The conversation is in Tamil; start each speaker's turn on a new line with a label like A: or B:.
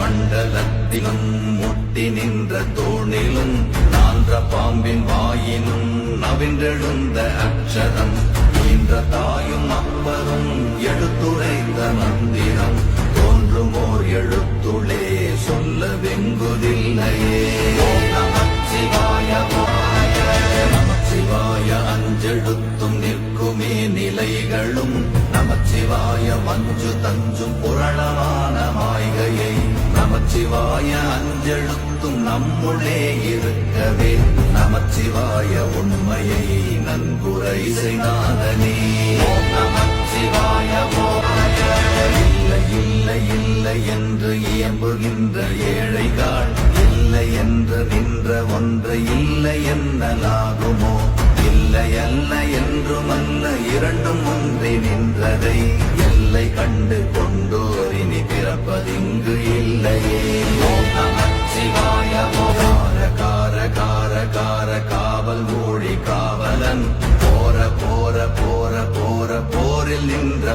A: மண்டலத்திலும் முட்டி நின்ற தோணிலும் நான்ற பாம்பின் வாயினும் நவின்றெழுந்த அக்ஷரம். ஈன்ற தாயும் அப்பரும் எடுத்துரைத்த மந்திரம். தோன்றுமோர் எழுத்துளே சொல்ல வெங்குதில்லையே. ஓம் நமச்சிவாய நமச்சிவாய அஞ்செழுத்தும் நிற்குமே நிலைகளும். நமச்சிவாய மஞ்சு தஞ்சும் புரணமா நமச்சிவாய அஞ்செழுத்தும் நம்முள்ளே இருக்கவே. நமச்சிவாய உண்மையை நன்குரை செய்தாதனே நமச்சிவாய இல்லை இல்லை இல்லை என்று இயம்புகின்ற ஏழைகள். இல்லை என்று நின்ற ஒன்று இல்லை என்னலாகுமோ? இல்லை அல்ல என்றும் அல்ல இரண்டும் ஒன்றி நின்றதை. எல்லை கண்டு கொண்டோர் மூழி காவலன் போர போர போர போர போரில் நின்ற